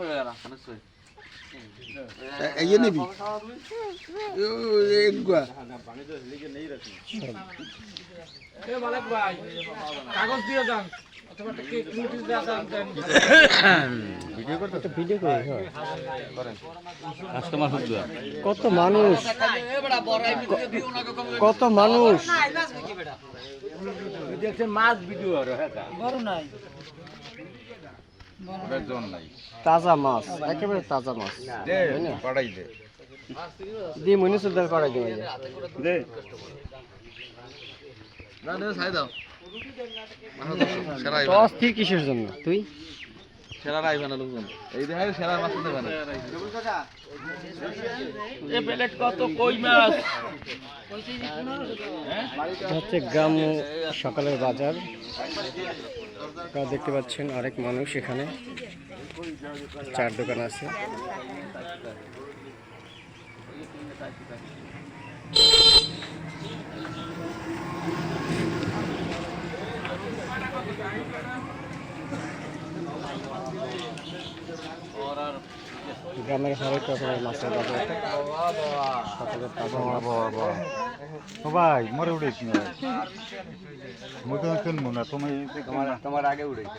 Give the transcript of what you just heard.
হয়ে এই নিবি এগুয়া দিয়ে দিয়ে দেন কত মানুষ? কত মানুষ? বড় নাই। তাজা মাছ একেবারে তাজা মাছ। দিয়ে মনে সুলতান করাই দিবে ছাই দাও। অস্থির কিসের জন্য? তুই? সেরা রাইবে না লোকজন। এই দেখাই সেরা মাছ দেবে না এ প্লেট কত? কই মাছ? হচ্ছে গ্রাম সকালের বাজার। আপনারা দেখতে পাচ্ছেন অনেক মানুষ এখানে। চার দোকান আছে। গ্রামের হরেক রকমের মাছের বাজার সকালের তাজা মাছ। ভাই মরে উঠেছি না মুই তো শুনব না তুমি তোমার তোমার আগে উঠেছি